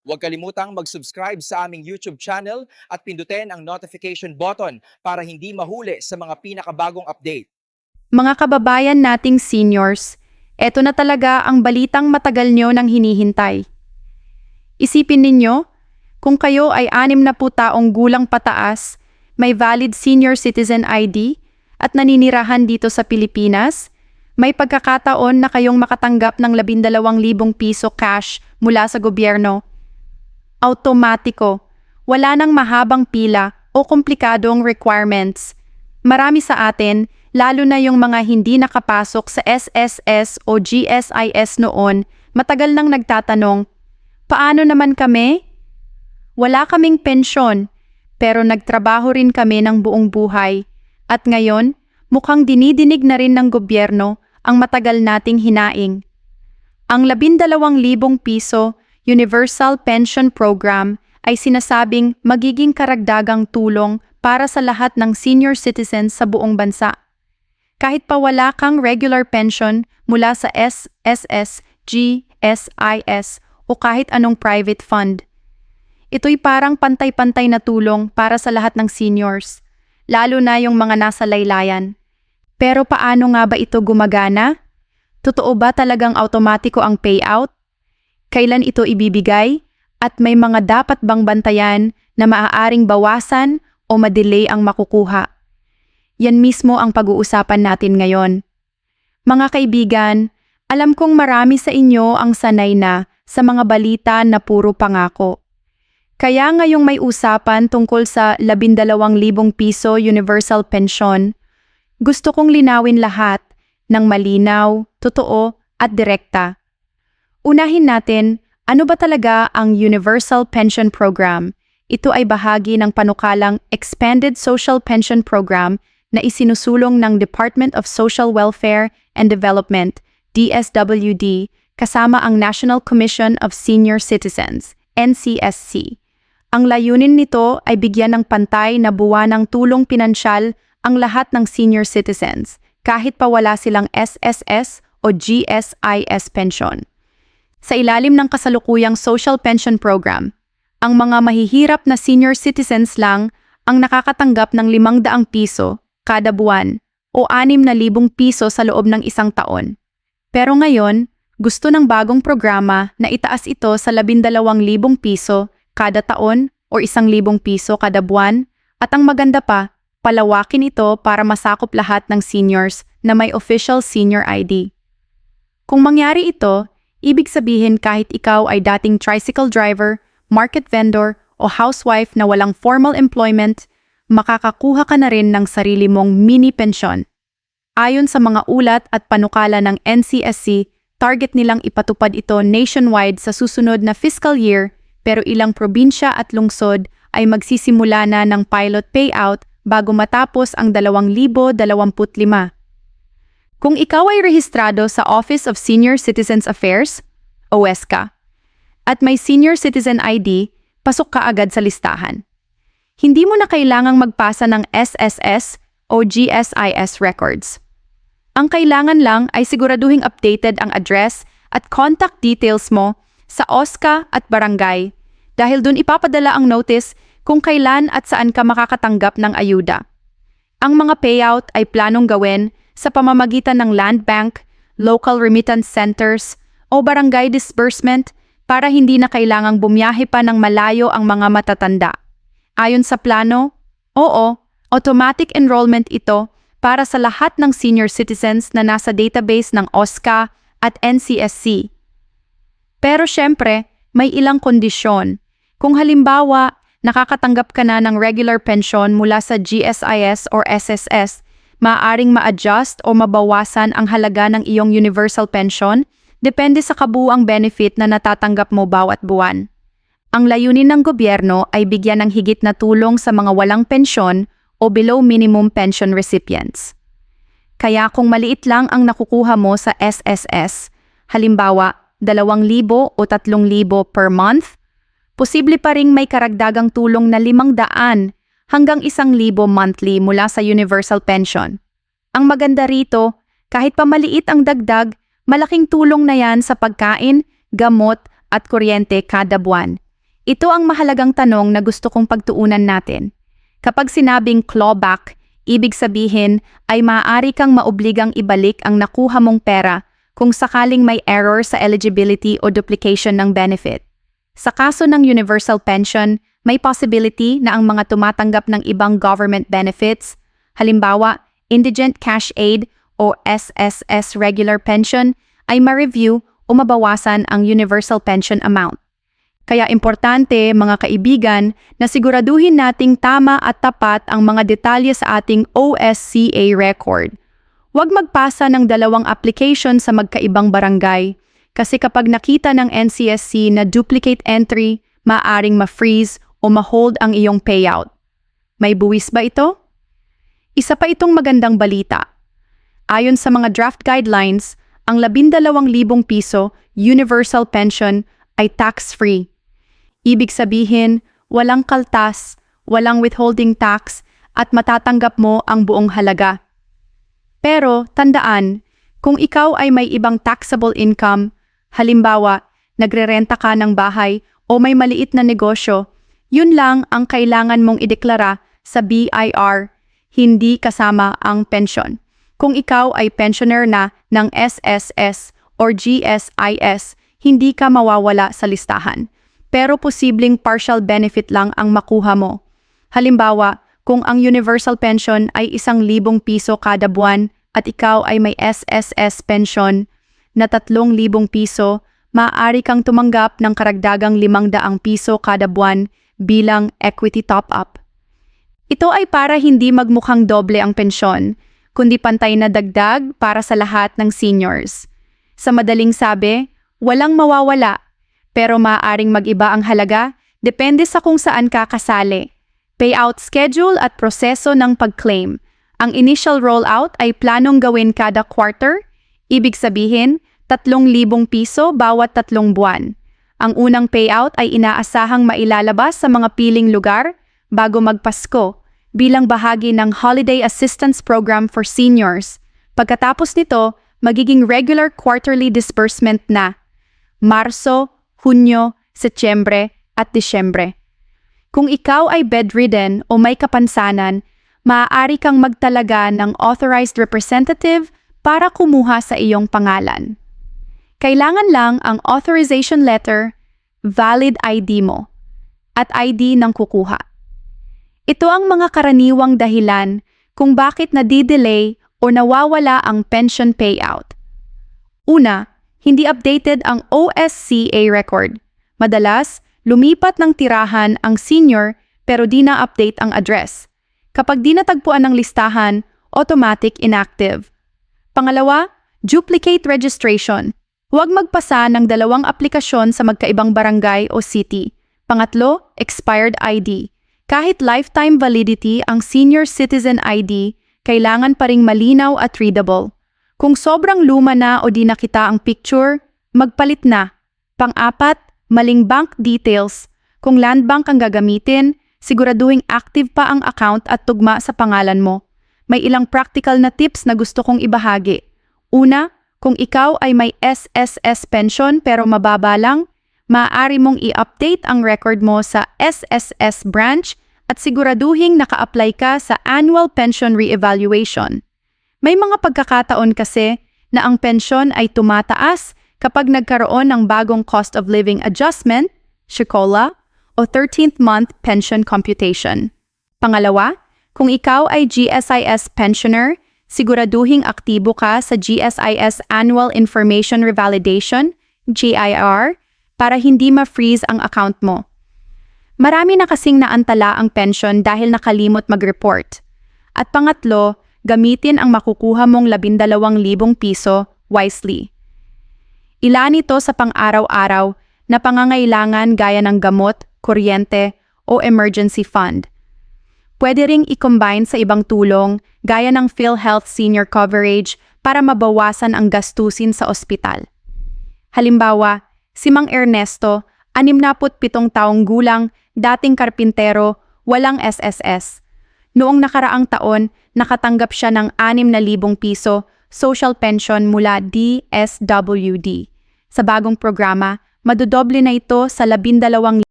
Huwag kalimutang mag-subscribe sa aming YouTube channel at pindutin ang notification button para hindi mahuli sa mga pinakabagong update. Mga kababayan nating seniors, eto na talaga ang balitang matagal nyo nang hinihintay. Isipin ninyo, kung kayo ay anim na taong gulang pataas, may valid senior citizen ID, at naninirahan dito sa Pilipinas, may pagkakataon na kayong makatanggap ng 12,000 piso cash mula sa gobyerno. Automatiko, wala nang mahabang pila o komplikadong requirements. Marami sa atin, lalo na yung mga hindi nakapasok sa SSS o GSIS noon, matagal nang nagtatanong, paano naman kami? Wala kaming pensyon, pero nagtrabaho rin kami ng buong buhay. At ngayon, mukhang dinidinig na rin ng gobyerno ang matagal nating hinaing. Ang 12,000 piso Universal Pension Program ay sinasabing magiging karagdagang tulong para sa lahat ng senior citizens sa buong bansa. Kahit pa wala kang regular pension mula sa SSS, GSIS o kahit anong private fund. Ito'y parang pantay-pantay na tulong para sa lahat ng seniors, lalo na yung mga nasa laylayan. Pero paano nga ba ito gumagana? Totoo ba talagang automatiko ang payout? Kailan ito ibibigay? At may mga dapat bang bantayan na maaaring bawasan o madelay ang makukuha? Yan mismo ang pag-uusapan natin ngayon. Mga kaibigan, alam kong marami sa inyo ang sanay na sa mga balita na puro pangako. Kaya ngayong may usapan tungkol sa 12,000 piso universal pension, gusto kong linawin lahat ng malinaw, totoo at direkta. Unahin natin, ano ba talaga ang Universal Pension Program? Ito ay bahagi ng panukalang Expanded Social Pension Program na isinusulong ng Department of Social Welfare and Development, DSWD, kasama ang National Commission of Senior Citizens, NCSC. Ang layunin nito ay bigyan ng pantay na buwan ng tulong pinansyal ang lahat ng senior citizens, kahit pa wala silang SSS o GSIS pension. Sa ilalim ng kasalukuyang Social Pension Program, ang mga mahihirap na senior citizens lang ang nakakatanggap ng 500 piso kada buwan o 6,000 piso sa loob ng isang taon. Pero ngayon, gusto ng bagong programa na itaas ito sa 12,000 piso kada taon o 1,000 piso kada buwan at ang maganda pa, palawakin ito para masakop lahat ng seniors na may official senior ID. Kung mangyari ito, ibig sabihin kahit ikaw ay dating tricycle driver, market vendor o housewife na walang formal employment, makakakuha ka na rin ng sarili mong mini pensyon. Ayon sa mga ulat at panukala ng NCSC, target nilang ipatupad ito nationwide sa susunod na fiscal year pero ilang probinsya at lungsod ay magsisimula na ng pilot payout bago matapos ang 2025. Kung ikaw ay rehistrado sa Office of Senior Citizens Affairs, OSCA, at may Senior Citizen ID, pasok ka agad sa listahan. Hindi mo na kailangang magpasa ng SSS o GSIS records. Ang kailangan lang ay siguraduhing updated ang address at contact details mo sa OSCA at barangay dahil dun ipapadala ang notice kung kailan at saan ka makakatanggap ng ayuda. Ang mga payout ay planong gawin sa pamamagitan ng land bank, local remittance centers, o barangay disbursement para hindi na kailangang bumiyahe pa ng malayo ang mga matatanda. Ayon sa plano, oo, automatic enrollment ito para sa lahat ng senior citizens na nasa database ng OSCA at NCSC. Pero syempre, may ilang kondisyon. Kung halimbawa, nakakatanggap ka na ng regular pension mula sa GSIS or SSS, maaaring ma-adjust o mabawasan ang halaga ng iyong universal pension depende sa kabuang benefit na natatanggap mo bawat buwan. Ang layunin ng gobyerno ay bigyan ng higit na tulong sa mga walang pensyon o below minimum pension recipients. Kaya kung maliit lang ang nakukuha mo sa SSS, halimbawa 2,000 o 3,000 per month, posible pa ring may karagdagang tulong na 500 hanggang 1,000 monthly mula sa universal pension. Ang maganda rito, kahit pa maliit ang dagdag, malaking tulong na yan sa pagkain, gamot at kuryente kada buwan. Ito ang mahalagang tanong na gusto kong pagtuunan natin. Kapag sinabing clawback, ibig sabihin ay maaari kang maobligang ibalik ang nakuha mong pera kung sakaling may error sa eligibility o duplication ng benefit. Sa kaso ng universal pension, may possibility na ang mga tumatanggap ng ibang government benefits, halimbawa indigent cash aid o SSS regular pension, ay ma-review o mabawasan ang universal pension amount. Kaya importante, mga kaibigan, na siguraduhin nating tama at tapat ang mga detalye sa ating OSCA record. Huwag magpasa ng dalawang application sa magkaibang barangay kasi kapag nakita ng NCSC na duplicate entry, maaring ma-freeze o ma-hold ang iyong payout. May buwis ba ito? Isa pa itong magandang balita. Ayon sa mga draft guidelines, ang 12,000 piso universal pension ay tax-free. Ibig sabihin, walang kaltas, walang withholding tax, at matatanggap mo ang buong halaga. Pero tandaan, kung ikaw ay may ibang taxable income, halimbawa, nagrerenta ka ng bahay o may maliit na negosyo, yun lang ang kailangan mong ideklara sa BIR, hindi kasama ang pensyon. Kung ikaw ay pensioner na ng SSS or GSIS, hindi ka mawawala sa listahan. Pero posibleng partial benefit lang ang makuha mo. Halimbawa, kung ang universal pension ay isang libong piso kada buwan at ikaw ay may SSS pension na tatlong libong piso, maaari kang tumanggap ng karagdagang limang daang piso kada buwan bilang equity top-up. Ito ay para hindi magmukhang doble ang pensyon, kundi pantay na dagdag para sa lahat ng seniors. Sa madaling sabi, walang mawawala, pero maaaring mag-iba ang halaga depende sa kung saan ka kasali. Payout schedule at proseso ng pag-claim. Ang initial rollout ay planong gawin kada quarter, ibig sabihin 3,000 piso bawat tatlong buwan. Ang unang payout ay inaasahang mailalabas sa mga piling lugar bago magpasko bilang bahagi ng Holiday Assistance Program for Seniors. Pagkatapos nito, magiging regular quarterly disbursement na Marso, Hunyo, Setyembre at Disyembre. Kung ikaw ay bedridden o may kapansanan, maaari kang magtalaga ng authorized representative para kumuha sa iyong pangalan. Kailangan lang ang authorization letter, valid ID mo, at ID ng kukuha. Ito ang mga karaniwang dahilan kung bakit nadidelay o nawawala ang pension payout. Una, hindi updated ang OSCA record. Madalas, lumipat ng tirahan ang senior pero di na-update ang address. Kapag di natagpuan ng listahan, automatic inactive. Pangalawa, duplicate registration. Huwag magpasa ng dalawang aplikasyon sa magkaibang barangay o city. Pangatlo, expired ID. Kahit lifetime validity ang senior citizen ID, kailangan pa ring malinaw at readable. Kung sobrang luma na o di nakita ang picture, magpalit na. Pang-apat, maling bank details. Kung land bank ang gagamitin, siguraduhing active pa ang account at tugma sa pangalan mo. May ilang practical na tips na gusto kong ibahagi. Una, kung ikaw ay may SSS pension pero mababa lang, maaari mong i-update ang record mo sa SSS branch at siguraduhing naka-apply ka sa annual pension re-evaluation. May mga pagkakataon kasi na ang pensyon ay tumataas kapag nagkaroon ng bagong cost of living adjustment, SHICOLA, o 13th month pension computation. Pangalawa, kung ikaw ay GSIS pensioner, siguraduhing aktibo ka sa GSIS Annual Information Revalidation, GIR, para hindi ma-freeze ang account mo. Marami na kasing naantala ang pension dahil nakalimot mag-report. At pangatlo, gamitin ang makukuha mong 12,000 piso wisely. Ilan ito sa pang-araw-araw na pangangailangan gaya ng gamot, kuryente, o emergency fund. Pwede ring i-combine sa ibang tulong gaya ng PhilHealth Senior Coverage para mabawasan ang gastusin sa ospital. Halimbawa, si Mang Ernesto, 67 taong gulang, dating karpintero, walang SSS. Noong nakaraang taon, nakatanggap siya ng 6,000 piso social pension mula DSWD. Sa bagong programa, madodoble na ito sa 12,000